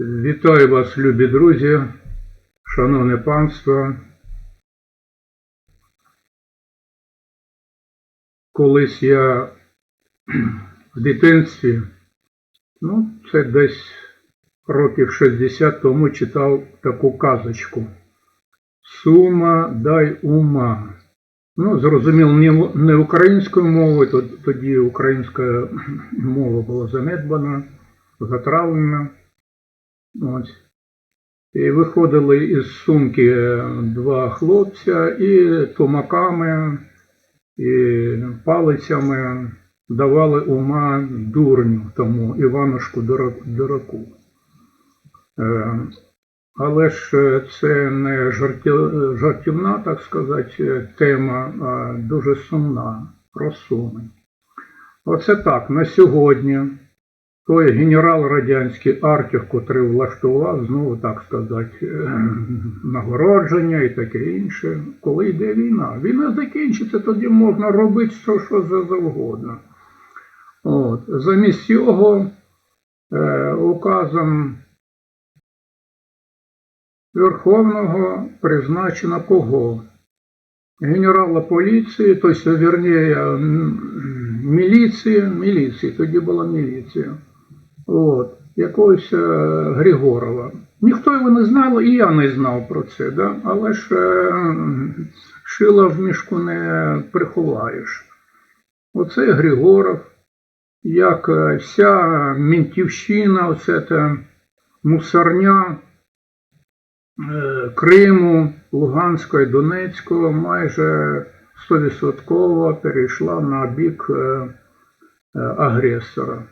Вітаю вас, любі друзі, шановне панство. Колись я в дитинстві, ну, це десь років 60 тому читав таку казочку. Сума дай ума. Ну, зрозуміло, не, українською мовою, тоді українська мова була занедбана, затравлена. Ось. І виходили із сумки е, два хлопця і тумаками, і палицями давали ума дурню тому Іванушку Дура- дураку. Е, Але ж е, це не жартівна, так сказати, тема, а дуже сумна, про суми. Оце так, на сьогодні той генерал радянський Артюх, котрий влаштував, знову так сказати, е, нагородження і таке інше. Коли йде війна? Війна закінчиться, тоді можна робити що, що за завгодно. От. Замість цього е, указом Верховного призначено кого? Генерала поліції, тобто, верніше, м, міліції, міліції, тоді була міліція. От, якогось е, Григорова. Ніхто його не знав, і я не знав про це, да? але ж е, шила в мішку не приховаєш. Оце Григоров, як е, вся мінтівщина, оце та мусорня Криму, Луганського і Донецького майже 100% перейшла на бік агресора,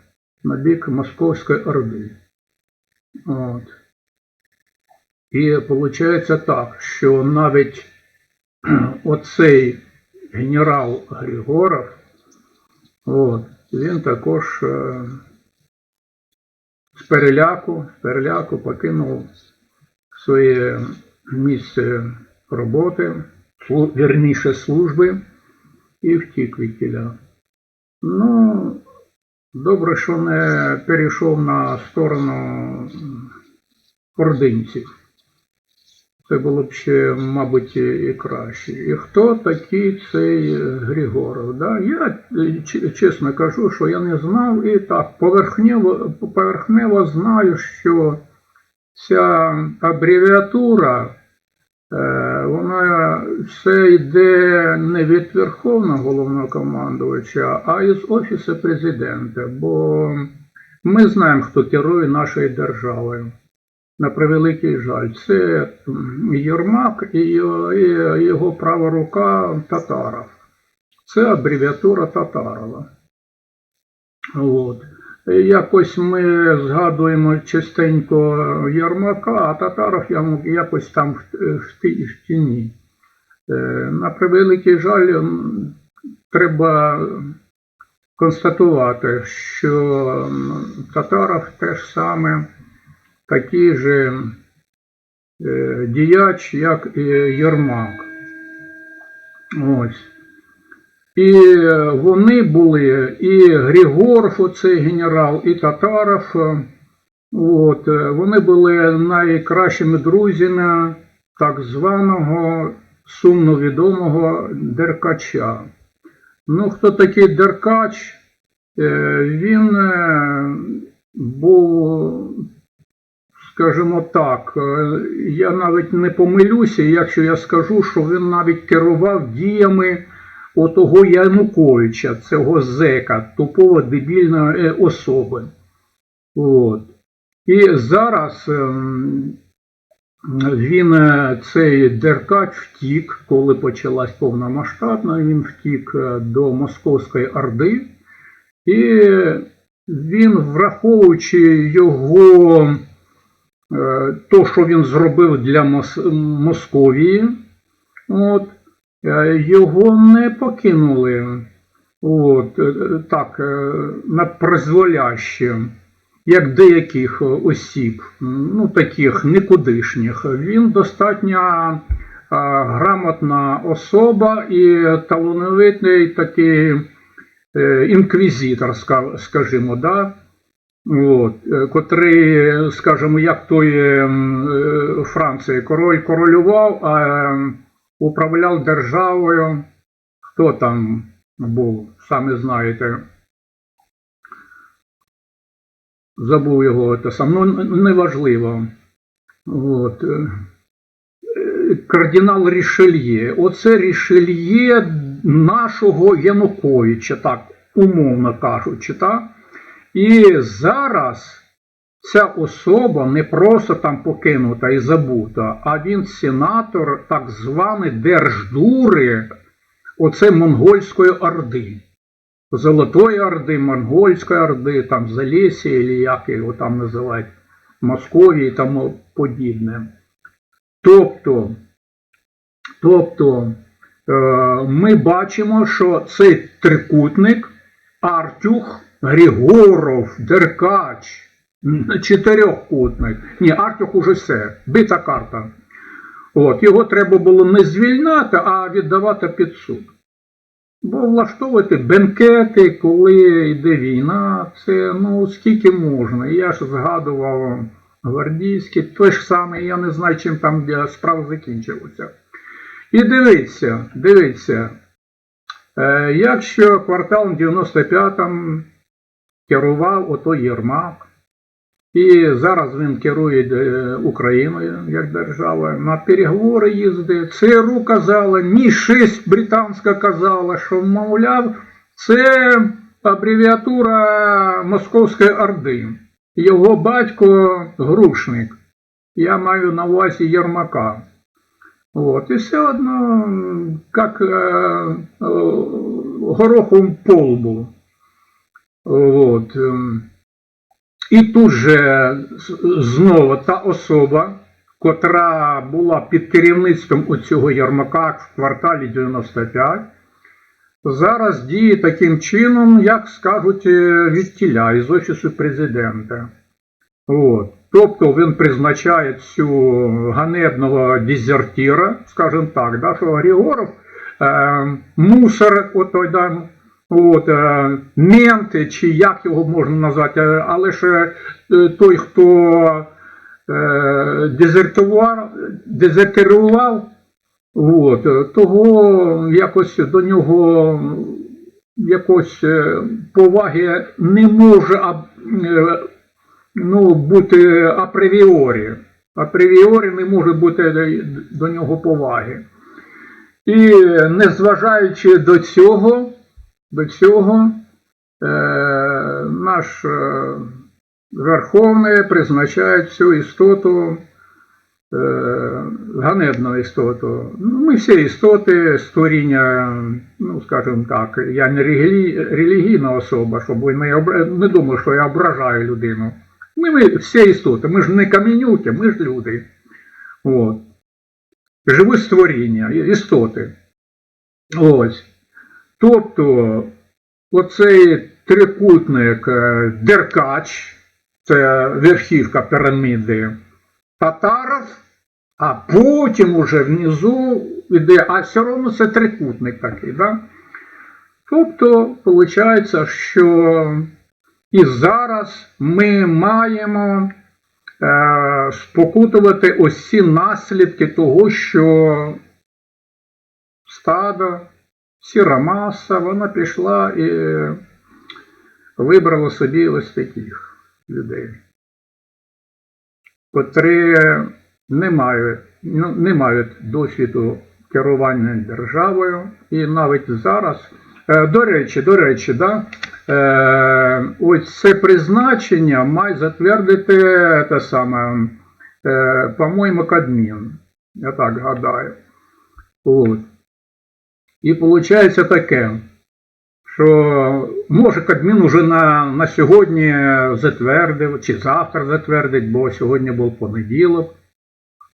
на бік Московської Орди. От. І виходить так, що навіть оцей генерал Григоров, от, він також е, з переляку, з переляку покинув своє місце роботи, вірніше служби, і втік від. Ну, добре, що не перейшов на сторону ординців. Це було б ще, мабуть, і краще. І хто такий цей Григоров? Да? Я чесно кажу, що я не знав і так поверхнево, поверхнево знаю, що ця абревіатура, е, вона все йде не від Верховного головнокомандувача, а із Офісу президента. Бо ми знаємо, хто керує нашою державою. На превеликий жаль, це Єрмак і його права рука Татаров. Це абревіатура Татарова. От. Якось ми згадуємо частенько Єрмака, а Татаров якось там в, в, ті- в тіні. Е, На превеликий жаль, треба констатувати, що Татаров теж саме такий же діяч, як і Єрмак. Ось. І вони були, і Григоров, оцей генерал, і Татаров. е, От, е, вони були найкращими друзями так званого сумно відомого Деркача. Ну, хто такий Деркач? Е, Він е, був, скажімо так, е, я навіть не помилюся, якщо я скажу, що він навіть керував діями отого Януковича, цього зека, тупого дебільної е, особи. От. І зараз ем, він, е, цей Деркач, втік, коли почалась повномасштабна, він втік е, до Московської Орди. І він, враховуючи його, то, що він зробив для Мос- Московії, от, його не покинули от, е, так, е, на призволяще, як деяких осіб, ну таких никудишніх. Він достатньо е, грамотна особа і талановитий такий е, інквізитор, скажімо, да? от, е, котрий, скажімо, як той е, е, Франції, король королював, а е, управляв державою. Хто там був, самі знаєте. Забув його те сам, ну неважливо. От. е, Кардинал Рішельє. Оце Рішельє нашого Януковича, так умовно кажучи, так? І зараз ця особа не просто там покинута і забута, а він сенатор так званий Держдури, оце Монгольської Орди. Золотої Орди, Монгольської Орди, там Залісі, або як його там називають, Московії і тому подібне. Тобто, тобто е, ми бачимо, що цей трикутник Артюх, Григоров, Деркач, чотирьохкутник. Ні, Артюх уже все, бита карта. От, його треба було не звільняти, а віддавати під суд. Бо влаштовувати бенкети, коли йде війна, це ну скільки можна. Я ж згадував гвардійські, те ж саме, я не знаю, чим там е, справа закінчилася. І дивіться, дивіться, е, якщо кварталом 95-м керував ото Єрмак, і зараз він керує е, Україною як державою. На переговори їздить. ЦРУ казала, Мі 6 британська казала, що, мовляв, це абревіатура Московської Орди. Його батько Грушник. Я маю на увазі Єрмака. От, і все одно, як е, е, горохом по лбу. От. І тут же знову та особа, котра була під керівництвом оцього Ярмака в кварталі 95, зараз діє таким чином, як скажуть е, від тіля із Офісу президента. От. Тобто він призначає цю ганебного дезертира, скажімо так, да, що Григоров е, мусор, отой, да, от, е, мент, чи як його можна назвати, але ж е, той, хто е, дезертував, дезертирував, от, того якось до нього якось поваги не може ну, бути апревіорі. Апревіорі не може бути до нього поваги. І незважаючи до цього, до цього е, наш е, Верховний призначає цю істоту е, ганебну істоту. Ну, Ми всі істоти, створіння, ну скажімо так, я не релі- релігійна особа, щоб ви не, не думали, що я ображаю людину. Ми, ми всі істоти, ми ж не каменюки, ми ж люди. От. Живі створіння, істоти. Ось. Тобто, оцей трикутник е, Деркач, це верхівка піраміди Татаров, а потім уже внизу йде, а все одно це трикутник такий, да? Тобто, виходить, що і зараз ми маємо е, спокутувати ось наслідки того, що стадо, сіра маса, вона пішла і вибрала собі ось таких людей, котрі не мають, ну, не мають досвіду керування державою, і навіть зараз, е, до речі, до речі, да, е, ось це призначення має затвердити те саме, е, по-моєму, Кадмін. Я так гадаю. От. І виходить таке, що може Кабмін уже на, на сьогодні затвердив, чи завтра затвердить, бо сьогодні був понеділок.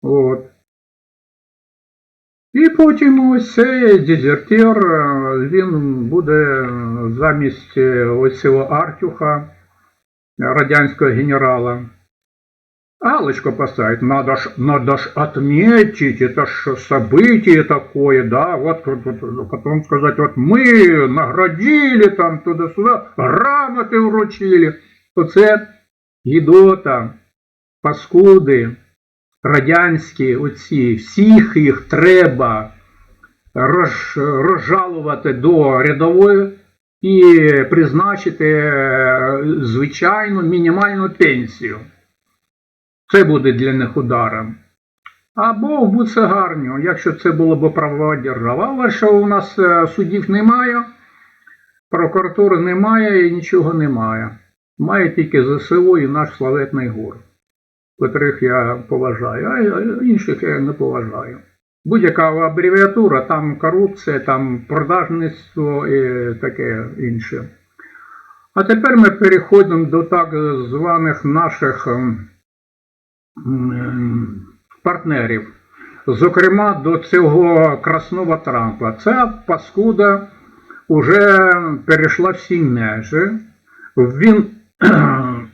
От. І потім ось цей дезертир, він буде замість е, ось цього Артюха, радянського генерала, Галочку поставить, надо ж, надо ж отметить, это ж событие такое, да, вот, вот, вот, потом сказать, вот мы наградили там туда-сюда, грамоти вручили. Оце гідота, паскуди, радянські оці, всіх їх треба роз, розжалувати до рядової і призначити е, звичайну мінімальну пенсію. Це буде для них ударом. Або в буцегарню, якщо це було б правова держава. Але що у нас е, судів немає, прокуратури немає і нічого немає. Має тільки ЗСУ і наш славетний гур, котрих я поважаю, а інших я не поважаю. Будь-яка абревіатура, там корупція, там продажництво і таке інше. А тепер ми переходимо до так званих наших партнерів. Зокрема, до цього красного Трампа. Ця паскуда вже перейшла всі межі. Він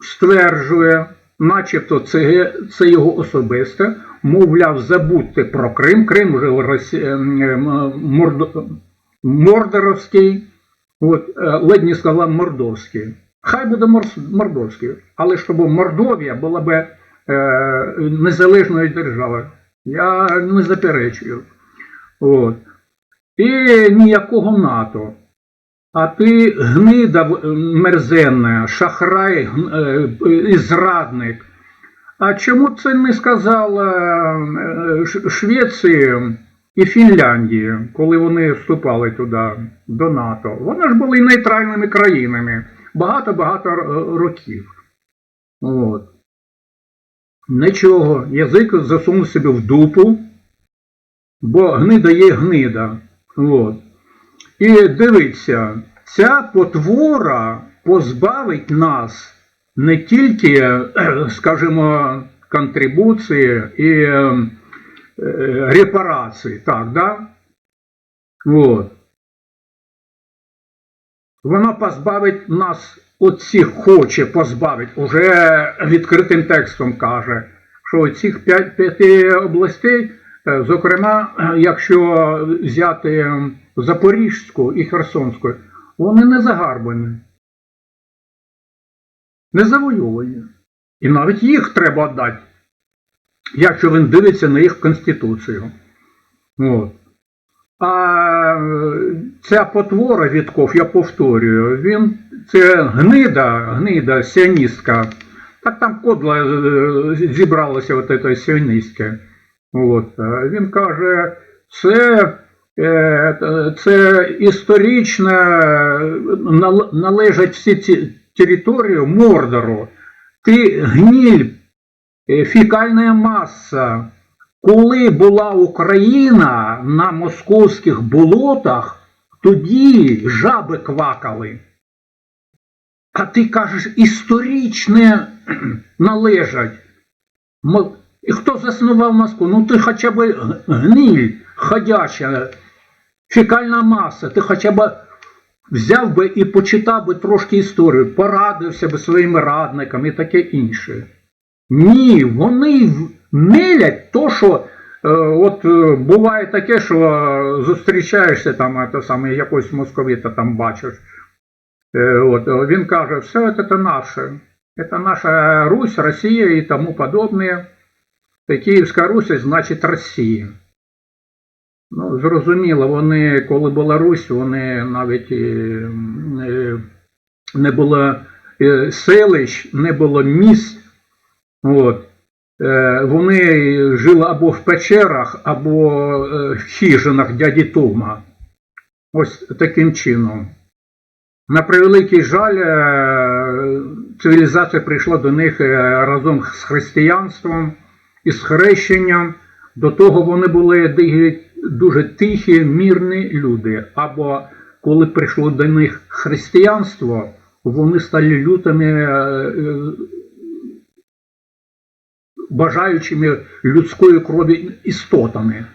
стверджує, начебто це, це його особисте, мовляв, забудьте про Крим. Крим вже Росі... е, Мордо... Мордоровський, от, е, ледь не сказав Мордовський. Хай буде Мордовський, але щоб Мордовія була би е, незалежною державою. Я не заперечую. От. І ніякого НАТО. А ти гнида мерзенна, шахрай е, і зрадник. А чому це не сказала е, Ш- Швеції і Фінляндії, коли вони вступали туди, до НАТО? Вони ж були нейтральними країнами багато-багато років. От. Нічого, язик засунув собі в дупу, бо гнида є гнида. От. І дивіться, ця потвора позбавить нас не тільки, скажімо, контрибуції і е, е, репарації, так, да? От. Вона позбавить нас, оцих хоче позбавить, уже відкритим текстом каже, що цих п'яти областей, е, зокрема, е, якщо взяти е, Запорізьку і Херсонську, вони не загарбані, не завойовані. І навіть їх треба віддати, якщо він дивиться на їх конституцію. От. А ця потвора Вітков, я повторюю, він це гнида, гнида сіоністка. Так там кодла е, зібралося от це сіоністське. От. Він каже, це, е, це історично належать всі ці території Мордору. Ти гніль, е, фекальна маса. Коли була Україна на московських болотах, тоді жаби квакали. А ти кажеш, історичне належать. Хто заснував Москву? Ну ти хоча б гниль ходяча, фекальна маса, ти хоча б взяв би і почитав би трошки історію, порадився би своїми радниками і таке інше. Ні, вони мелять то, що е, от е, буває таке, що зустрічаєшся там, е, те саме, якогось московита там бачиш. Е, от, він каже, все це наше. Это наша Русь, Росія і тому подобне. Київська Русь, значить Росія. Ну, зрозуміло, вони, коли була Русь, вони навіть не було селищ, не було міст. От. Е, Вони жили або в печерах, або е, в хижинах дяді Тома. Ось таким чином. На превеликий жаль, е, цивілізація прийшла до них разом з християнством і з хрещенням. До того вони були дуже тихі, мирні люди. Або коли прийшло до них християнство, вони стали лютими, бажаючими людської крові істотами.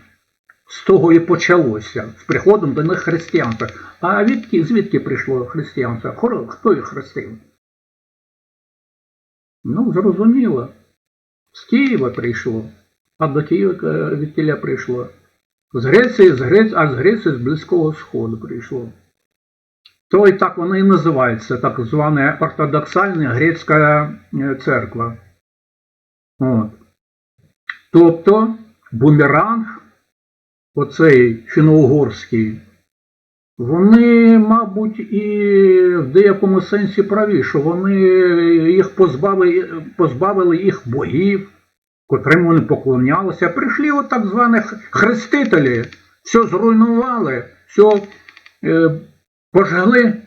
З того і почалося, з приходом до них християнства. А відки, звідки прийшло християнство? Хто- їх хрестив? Ну, зрозуміло. З Києва прийшло, а до Києва е, від Киля прийшло. З Греції, з Греції, а з Греції з Близького Сходу прийшло. то і так воно і називається, так звана ортодоксальна грецька е, церква. От. Тобто бумеранг, оцей фіно-угорський, вони, мабуть, і в деякому сенсі праві, що вони їх позбавили, позбавили їх богів, котрим вони поклонялися. Прийшли от так званих хрестителі, все зруйнували, все е, пожгли,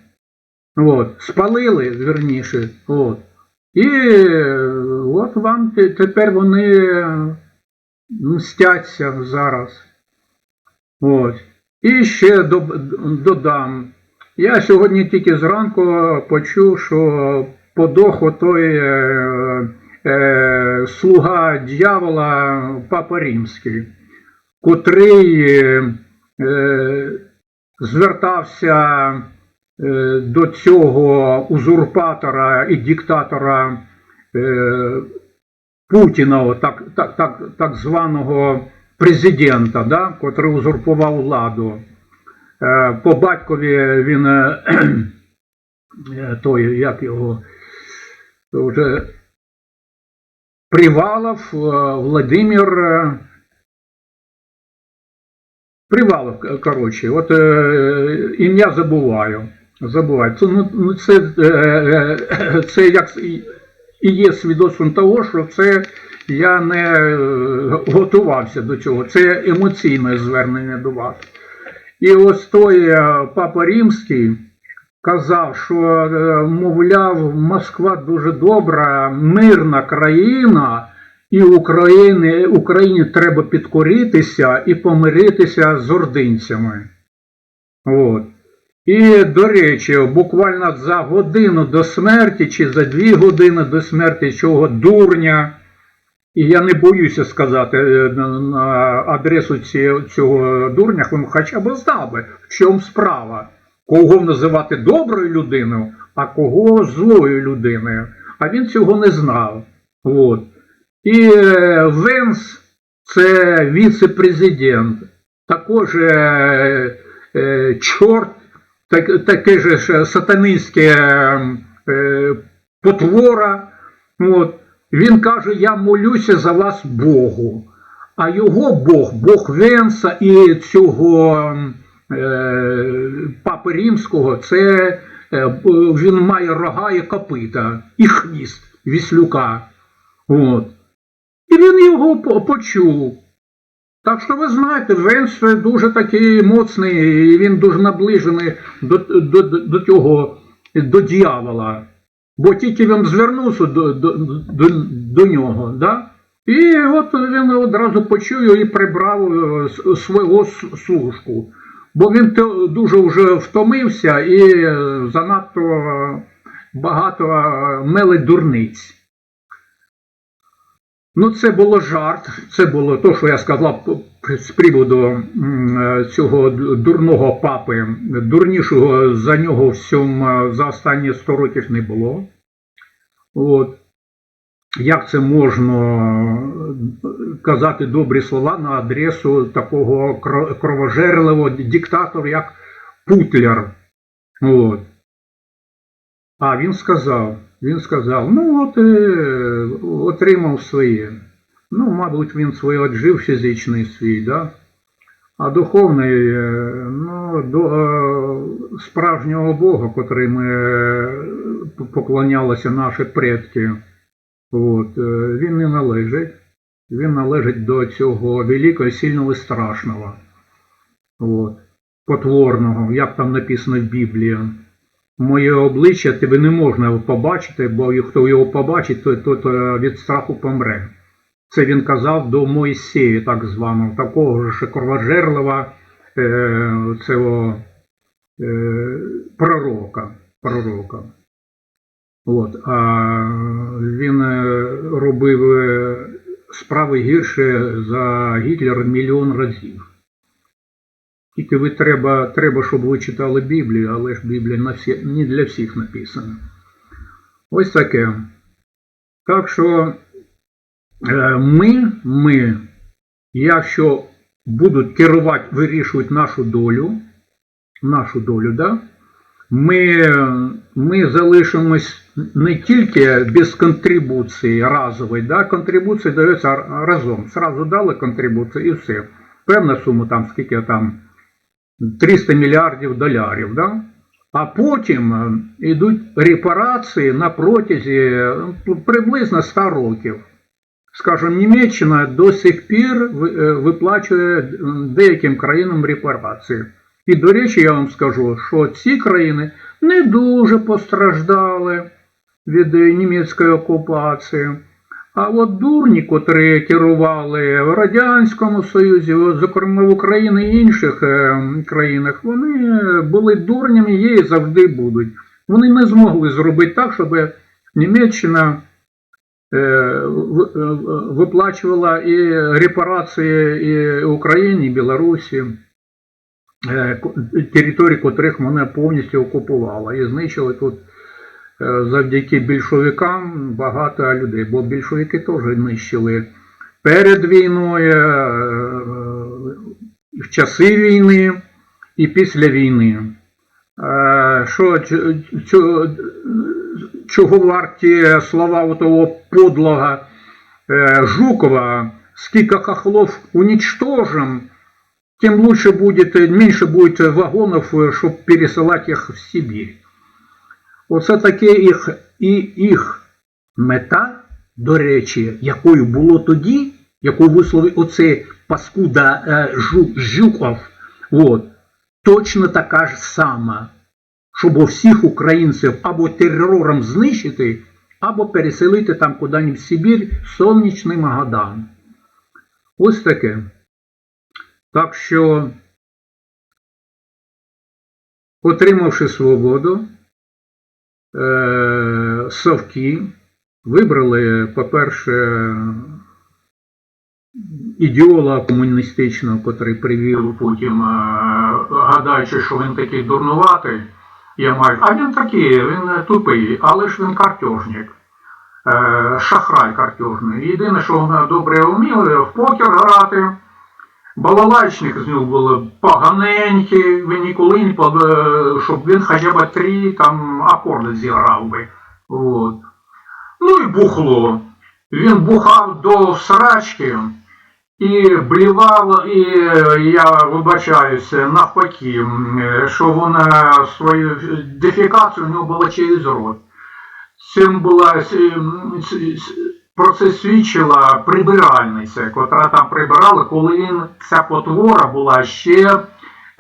от, спалили, верніше. От. І от вам тепер вони е, мстяться зараз. Ось. І ще додам. Я сьогодні тільки зранку почув, що подох отой е, е, слуга дьявола Папа Римський, котрий е, звертався е, до цього узурпатора і диктатора Путіна, так, так, так, так званого президента, да, котрий узурпував владу. Е, По батькові він е, е, той, як його, вже Привалов, е, Владимир. е, Привалов, коротше, от е, ім'я забуваю. Забуваю. Це, ну, ну, це, е, е, це як і є свідоцтвом того, що це я не е, готувався до цього. Це емоційне звернення до вас. І ось той е, Папа Римський казав, що, е, мовляв, Москва дуже добра, мирна країна, і Україні, Україні треба підкоритися і помиритися з ординцями. От. І, до речі, буквально за годину до смерті, чи за дві години до смерті цього дурня, і я не боюся сказати е, на адресу цього дурня, він хоча б знав би, в чому справа. Кого називати доброю людиною, а кого злою людиною. А він цього не знав. От. І е, Венс це віце-президент, також е, е, чорт, так, таке же ж сатанинське е, потвора. От. Він каже, я молюся за вас Богу. А його Бог, Бог Венса і цього е, Папи Римського, це е, він має рога і копита, і хвіст віслюка. От. І він його почув. Так що ви знаєте, Венс дуже такий моцний, і він дуже наближений до, до, до, цього, до дьявола. Бо тільки він звернувся до, до, до, до нього, да? і от він одразу почув і прибрав е, свого служку. Бо він дуже вже втомився і е, занадто е, багато мелить дурниць. Ну, це було жарт, це було те, що я сказав з приводу е, цього дурного папи. Дурнішого за нього всьому е, за останні 100 років не було. От. Як це можна е, казати добрі слова на адресу такого кровожерливого диктатора, як Путлер? От. А він сказав, він сказав, ну от е, отримав своє. Ну, мабуть, він своє отжив фізичний свій, да? а духовний, е, ну, до е, справжнього Бога, котрий ми е, поклонялися наші предки, от, він не належить. Він належить до цього великого, сильного і страшного, от, потворного, як там написано в Біблії. Моє обличчя тебе не можна побачити, бо хто його побачить, то, то, то від страху помре. Це він казав до Моїсея, так званого, такого ж кровожерлива е, цього е, пророка. пророка. От, а він е, робив е, справи гірше за Гітлера мільйон разів. Тільки ви треба, треба, щоб ви читали Біблію, але ж Біблія на всі, не для всіх написана. Ось таке. Так що е, ми, ми, якщо будуть керувати, вирішувати нашу долю, нашу долю, да, ми, ми залишимось не тільки без контрибуції разової, да? контрибуція дається разом. Сразу дали контрибуцію і все. Певна сума там, скільки там 300 мільярдів доларів. Да? А потім йдуть репарації на протязі е, приблизно 100 років. Скажімо, Німеччина до сих пір е, виплачує деяким країнам репарації. І, до речі, я вам скажу, що ці країни не дуже постраждали від німецької окупації. А от дурні, котрі керували в Радянському Союзі, зокрема в Україні і інших е, країнах, вони були дурнями, є і завжди будуть. Вони не змогли зробити так, щоб Німеччина е, е, виплачувала і репарації і Україні, і Білорусі, території котрих вона повністю окупувала і знищили тут завдяки більшовикам багато людей, бо більшовики теж нищили перед війною, е, в часи війни і після війни. Е, Що чого варті слова того подлого е, Жукова, скільки хохлов уничтожим, тем лучше будет, меньше будет вагонов, е, щоб пересилати їх в Сибір. Оце таке їх і їх мета, до речі, якою було тоді, яку висловив оцей паскуда е, Жу, Жуков, от, точно така ж сама, щоб всіх українців або терором знищити, або переселити там куди-небудь в Сибір, сонячний Магадан. Ось таке. Так що, отримавши свободу, совки вибрали, по-перше, ідеолога комуністичного, котрий привів потім, е, гадаючи, що він такий дурнуватий, я маю, а він такий, він е, тупий, але ж він картежник. Е, Шахрай картежний. Єдине, що він добре вмів, в покер грати. Балалайчник з нього був поганенький, він ніколи не под- е, щоб він хоча б три там акорди зіграв би. От. Ну і бухло. Він бухав до срачки і блівав, і е, я вибачаюся, навпаки, е, що вона свою дефікацію у нього була через рот. Цим була про це свідчила прибиральниця, котра там прибирала, коли він, ця потвора була ще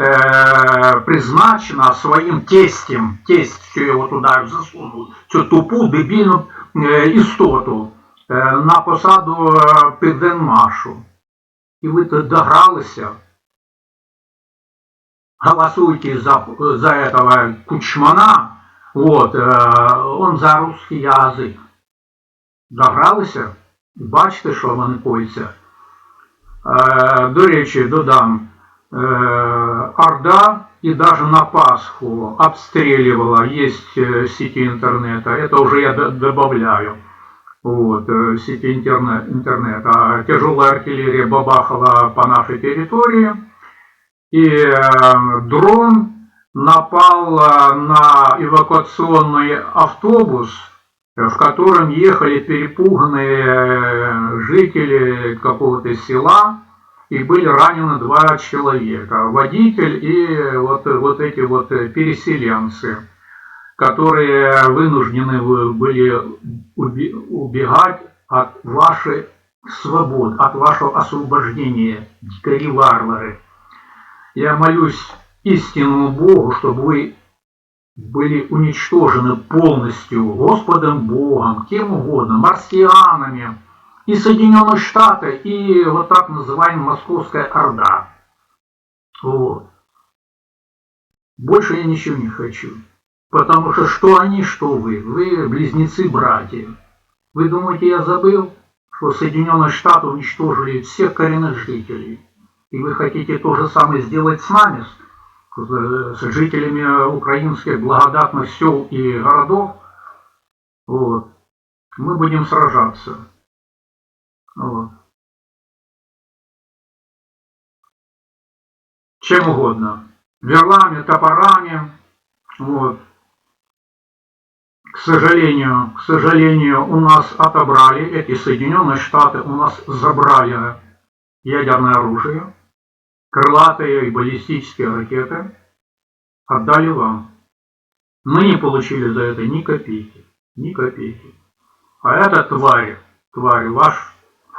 е, призначена своїм тестем, тесть, що його туди засунув, цю тупу дебільну е, істоту е, на посаду е, Південмашу. І ви догралися. Голосуйте за, за этого Кучмана, вот, э, он за русский язик. Догралися? Бачите, що вони коїться. Е, до речі, додам, е, Орда и даже на Пасху обстреливала, есть э, сети интернета, это уже я д- добавляю, вот, сети интернет, интернета. Тяжелая артиллерия бабахала по нашей территории, и э, дрон напал э, на эвакуационный автобус, в котором ехали перепуганные э, жители какого-то села, и были ранены два человека, водитель и вот, вот эти вот переселенцы, которые вынуждены вы- были убегать от вашей свободы, от вашего освобождения, дикари-варвары. Я молюсь истинному Богу, чтобы вы были уничтожены полностью Господом Богом, кем угодно, марсианами, и Соединенные Штаты, и вот так называемая Московская Орда. Вот. Больше я ничего не хочу. Потому что что они, что вы. Вы близнецы-братья. Вы думаете, я забыл, что Соединенные Штаты уничтожили всех коренных жителей? И вы хотите то же самое сделать с нами, с, жителями украинских благодатных сел и городов? Вот. Мы будем сражаться. Вот. Чем угодно. Верлами, топорами, Вот. К сожалению, к сожалению, у нас отобрали, эти Соединенные Штаты у нас забрали ядерное оружие, крылатые и баллистические ракеты, отдали вам. Мы не получили за это ни копейки, ни копейки. А это тварь, тварь, ваш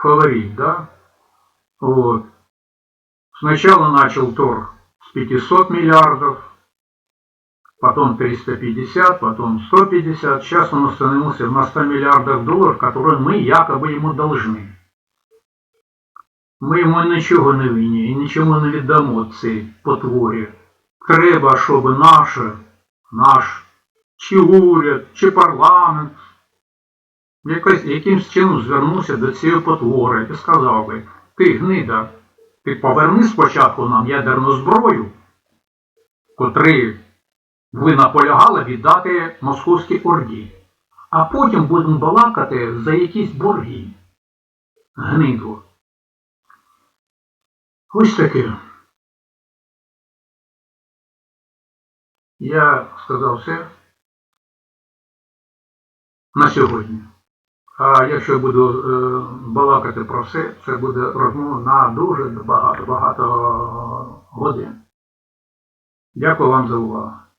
фаворит, да? Вот. Сначала начал торг с 500 миллиардов, потом 350, потом 150. Сейчас он остановился на 100 миллиардах долларов, которые мы якобы ему должны. Ми йому нічого не винні і нічому не віддамо цій потворі. Треба, щоб наше, наш, чи уряд, чи парламент якось, якимсь чином звернувся до цієї потвори і сказав би, ти гнида, ти поверни спочатку нам ядерну зброю, котрий ви наполягали віддати московській орді, а потім будемо балакати за якісь борги. Гниду. Ось таке. Я сказав все на сьогодні. А якщо я буду е, балакати про все, це буде розмова на дуже багато багато годин. Дякую вам за увагу.